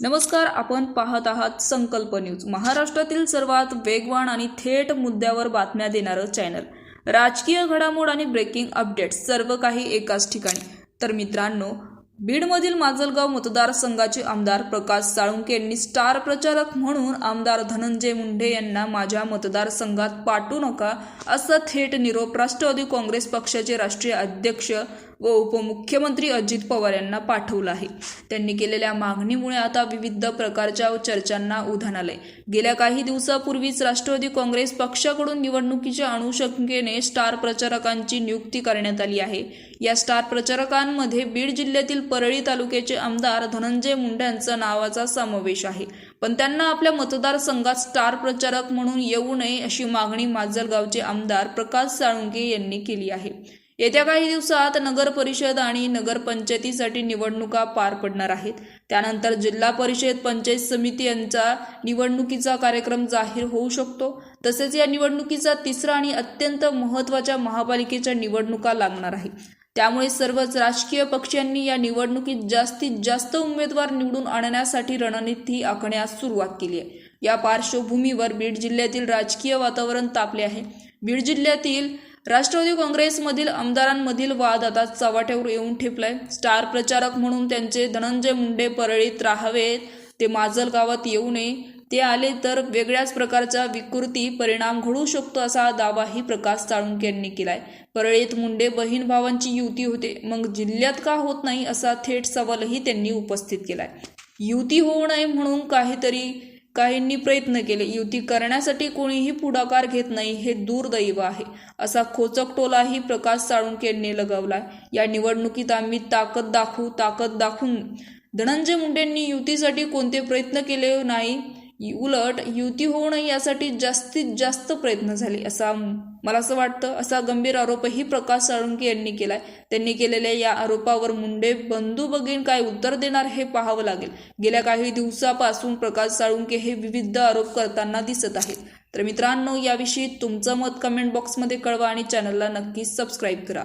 नमस्कार आपण पाहत आहात संकल्प न्यूज. महाराष्ट्रातील सर्वात वेगवान आणि थेट मुद्द्यावर बातम्या देणारं चॅनल. राजकीय घडामोड आणि ब्रेकिंग अपडेट्स सर्व काही एकाच ठिकाणी. तर मित्रांनो बीडमधील माजलगाव मतदारसंघाचे आमदार प्रकाश साळुंके यांनी स्टार प्रचारक म्हणून आमदार धनंजय मुंडे यांना माझ्या मतदारसंघात पाठवू नका असा थेट निरोप राष्ट्रवादी काँग्रेस पक्षाचे राष्ट्रीय अध्यक्ष व उपमुख्यमंत्री अजित पवार यांना पाठवलं आहे. त्यांनी केलेल्या मागणीमुळे आता विविध प्रकारच्या चर्चांना उधाण आलंय. गेल्या काही दिवसापूर्वीच राष्ट्रवादी काँग्रेस पक्षाकडून निवडणुकीच्या अनुषंगेने स्टार प्रचारकांची नियुक्ती करण्यात आली आहे. या स्टार प्रचारकांमध्ये बीड जिल्ह्यातील परळी तालुक्याचे आमदार धनंजय मुंडे यांचा नावाचा समावेश आहे. पण त्यांना आपल्या मतदारसंघात स्टार प्रचारक म्हणून येऊ नये अशी मागणी माजलगावचे आमदार प्रकाश साळुंके यांनी केली आहे. येत्या काही दिवसात नगर परिषद आणि नगरपंचायतीसाठी निवडणुका पार पडणार आहेत. त्यानंतर जिल्हा परिषद पंचायत समिती यांचा निवडणुकीचा कार्यक्रम जाहीर होऊ शकतो. तसेच या निवडणुकीचा तिसरा आणि अत्यंत महत्त्वाच्या महापालिकेच्या निवडणुका लागणार आहे त्यामुळे सर्वच राजकीय पक्षांनी या निवडणुकीत जास्तीत जास्त उमेदवार निवडून आणण्यासाठी रणनीती आखण्यास सुरुवात केली आहे. या पार्श्वभूमीवर बीड जिल्ह्यातील राजकीय वातावरण तापले आहे. बीड जिल्ह्यातील राष्ट्रवादी काँग्रेसमधील आमदारांमधील वाद आता चव्हाट्यावर येऊन ठेपलाय. स्टार प्रचारक म्हणून त्यांचे धनंजय मुंडे परळीत राहावेत. ते माजल गावात येऊ नये. ते आले तर वेगळ्याच प्रकारचा विकृती परिणाम घडू शकतो असा दावाही प्रकाश साळुंके यांनी केलाय. परळीत मुंडे बहीण भावांची युती होते. मग जिल्ह्यात का होत नाही असा थेट सवालही त्यांनी उपस्थित केलाय. युती होऊ नये म्हणून काहीतरी काहींनी प्रयत्न केले. युती करण्यासाठी कोणीही पुढाकार घेत नाही हे दुर्दैव आहे. असा खोचक टोलाही प्रकाश साळुंकेंनी लगावला लगावलाय. या निवडणुकीत आम्ही ताकद दाखवू ताकद दाखवून धनंजय मुंडेंनी युतीसाठी कोणते प्रयत्न केले नाही उलट युती होऊ नये यासाठी जास्तीत जास्त प्रयत्न झाले. असा मला असं वाटतं असा गंभीर आरोपही प्रकाश साळुंके यांनी केलाय. त्यांनी केलेल्या या आरोपावर मुंडे बंधू बघीन काय उत्तर देणार हे पाहावं लागेल. गेल्या काही दिवसापासून प्रकाश साळुंके हे विविध आरोप करताना दिसत आहेत. तर मित्रांनो याविषयी तुमचं मत कमेंट बॉक्समध्ये कळवा आणि चॅनलला नक्की सबस्क्राईब करा.